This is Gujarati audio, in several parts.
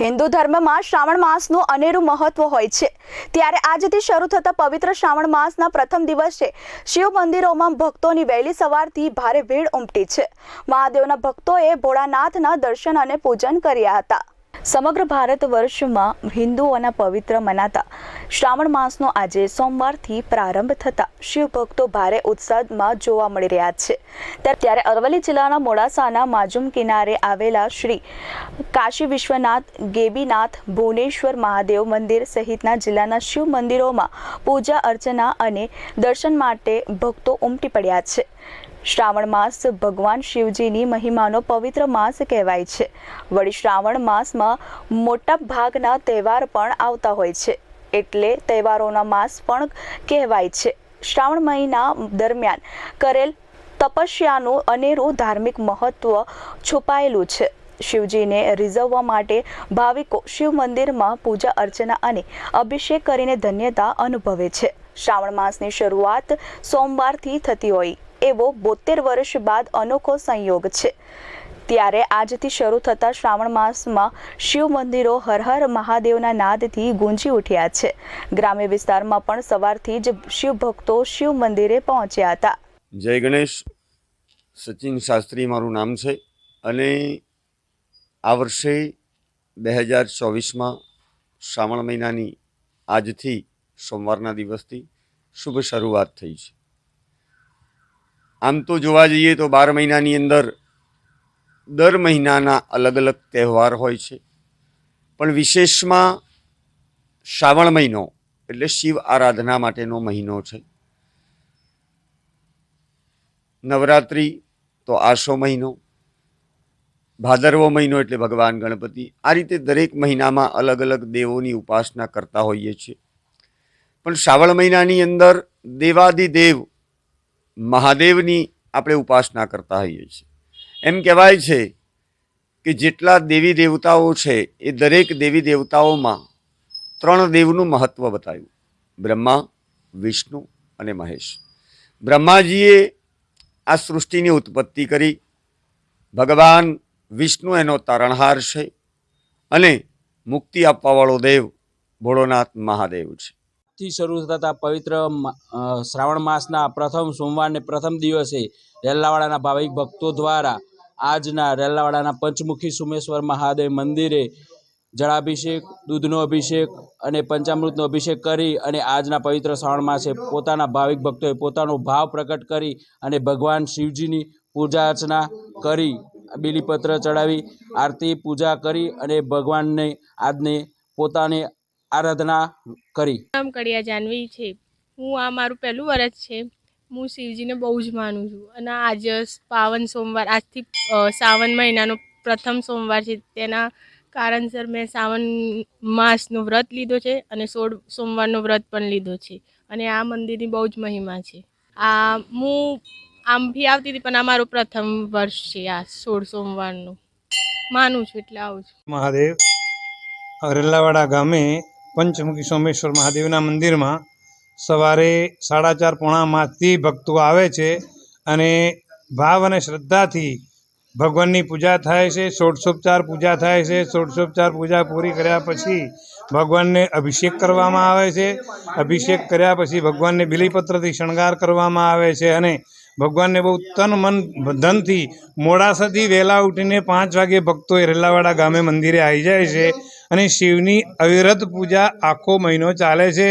હિન્દુ ધર્મમાં શ્રાવણ માસનું અનેરું મહત્વ હોય છે. ત્યારે આજથી શરૂ થતા પવિત્ર શ્રાવણ માસના પ્રથમ દિવસે શિવ મંદિરોમાં ભક્તોની વહેલી સવારથી ભારે ભીડ ઉમટી છે. મહાદેવના ભક્તોએ ભોળાનાથના દર્શન અને પૂજન કર્યા હતા. સમગ્ર ભારત વર્ષમાં હિન્દુઓના પવિત્ર મનાતા. શ્રાવણ માસનો આજે સોમવારથી પ્રારંભ થતા શિવ ભક્તો ભારે ઉત્સાહમાં જોવા મળી રહ્યા છે. ત્યારે- ત્યારે અરવલ્લી જિલ્લાના મોડાસાના માજુમ કિનારે આવેલા શ્રી કાશી વિશ્વનાથ, ગેબીનાથ, ભુવનેશ્વર મહાદેવ મંદિર સહિતના જિલ્લાના શિવ મંદિરોમાં પૂજા અર્ચના અને દર્શન માટે ભક્તો ઉમટી પડ્યા છે. શ્રાવણ માસ ભગવાન શિવજીની મહિમાનો પવિત્ર માસ કહેવાય છે. વળી શ્રાવણ માસમાં મોટા ભાગના તહેવાર પણ આવતા હોય છે. એટલે તહેવારોના માસ પણ કહેવાય છે. શ્રાવણ મહિના દરમિયાન કરેલ તપસ્યાનું અનેરું ધાર્મિક મહત્વ છુપાયેલું છે. શિવજીને રીઝવવા માટે ભાવિકો શિવ મંદિરમાં પૂજા અર્ચના અને અભિષેક કરીને ધન્યતા અનુભવે છે. શ્રાવણ માસની શરૂઆત સોમવારથી થતી હોય. એવો બોતેર વર્ષ બાદ અનોખો સંયોગ છે. ત્યારે આજથી શરૂ થતા શ્રાવણ માસમાં શિવ મંદિરો હર હર મહાદેવના નાદથી ગુંજી ઉઠ્યા છે. ગ્રામ્ય વિસ્તારમાં પણ સવારથી જ શિવ ભક્તો શિવ મંદિરે પહોંચ્યા હતા. જય ગણેશ. સચિન શાસ્ત્રી મારું નામ છે અને આ વર્ષે બે હજાર ચોવીસમાં શ્રાવણ મહિનાની આજથી સોમવારના દિવસથી શુભ શરૂઆત થઈ છે. આમ તો જોવા જઈએ તો બાર મહિનાની અંદર દર મહિનાના અલગ અલગ તહેવાર હોય છે. પણ વિશેષમાં શ્રાવણ મહિનો એટલે શિવ આરાધના માટેનો મહિનો છે. નવરાત્રિ તો આશો મહિનો, ભાદરવો મહિનો એટલે ભગવાન ગણપતિ. આ રીતે દરેક મહિનામાં અલગ અલગ દેવોની ઉપાસના કરતા હોઈએ છીએ. પણ શ્રાવણ મહિનાની અંદર દેવાદિદેવ મહાદેવની આપણે ઉપાસના કરતા હોઈએ છીએ. એમ કહેવાય છે કે જેટલા દેવી દેવતાઓ છે, એ દરેક દેવી દેવતાઓમાં ત્રણ દેવનું મહત્ત્વ બતાવ્યું. બ્રહ્મા, વિષ્ણુ અને મહેશ. બ્રહ્માજીએ આ સૃષ્ટિની ઉત્પત્તિ કરી. ભગવાન વિષ્ણુ એનો તારણહાર છે અને મુક્તિ આપવાવાળો દેવ ભોળોનાથ મહાદેવ છે. થી શરૂ થતા પવિત્ર શ્રાવણ માસના પ્રથમ સોમવારને પ્રથમ દિવસે રેલ્લાવાડાના ભાવિક ભક્તો દ્વારા આજના રેલ્લાવાડાના પંચમુખી સુમેશ્વર મહાદેવ મંદિરે જળાભિષેક, દૂધનો અભિષેક અને પંચામૃતનો અભિષેક કરી અને આજના પવિત્ર શ્રાવણ માસે પોતાના ભાવિક ભક્તોએ પોતાનો ભાવ પ્રગટ કરી અને ભગવાન શિવજીની પૂજા અર્ચના કરી, બીલીપત્ર ચડાવી, આરતી પૂજા કરી અને ભગવાનને, આજને પોતાની આરાધના કરી. નામ કડિયા જાનવી છે. હું આ મારું પહેલું વર્ષ છે. હું શિવજીને બહુ જ માનું છું. અને આજ પાવન સોમવાર આજથી શ્રાવણ મહિનાનો પ્રથમ સોમવાર છે. તેના કારણસર મેં શ્રાવણ માસનો વ્રત લીધો છે અને સોળ સોમવારનો વ્રત પણ લીધો છે. અને આ મંદિરની બહુ જ મહિમા છે. આ હું આમ બી આવતી હતી પણ આ મારું પ્રથમ વર્ષ છે આ સોળ સોમવારનું. માનું છું એટલે આવું છું. મહાદેવ અરેલાવાડા ગામે પંચમુખી સોમેશ્વર મહાદેવના મંદિરમાં સવારે સાડા ચાર પોણામાંથી ભક્તો આવે છે અને ભાવ અને શ્રદ્ધાથી ભગવાનની પૂજા થાય છે, ષોડશોપચાર પૂજા થાય છે, ષોડશોપચાર પૂજા પૂરી કર્યા પછી ભગવાનને અભિષેક કરવામાં આવે છે. અભિષેક કર્યા પછી ભગવાનને બિલીપત્રથી શણગાર કરવામાં આવે છે અને ભગવાનને બહુ તન મન ધનથી મોડાસાથી વહેલા ઉઠીને પાંચ વાગે ભક્તો એ રેલાવાડા ગામે મંદિરે આવી જાય છે. અને શિવની અવિરત પૂજા આખો મહિનો ચાલે છે.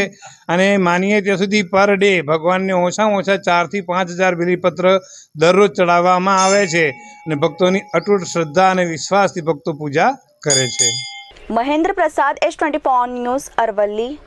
અને માનીએ ત્યાં સુધી પર ડે ભગવાનને ઓછામાં ઓછા ચારથી પાંચ હજાર બિલીપત્ર દરરોજ ચડાવવામાં આવે છે અને ભક્તોની અટૂટ શ્રદ્ધા અને વિશ્વાસથી ભક્તો પૂજા કરે છે. મહેન્દ્ર પ્રસાદ એસ ટ્વેન્ટી ન્યૂઝ અરવલ્લી.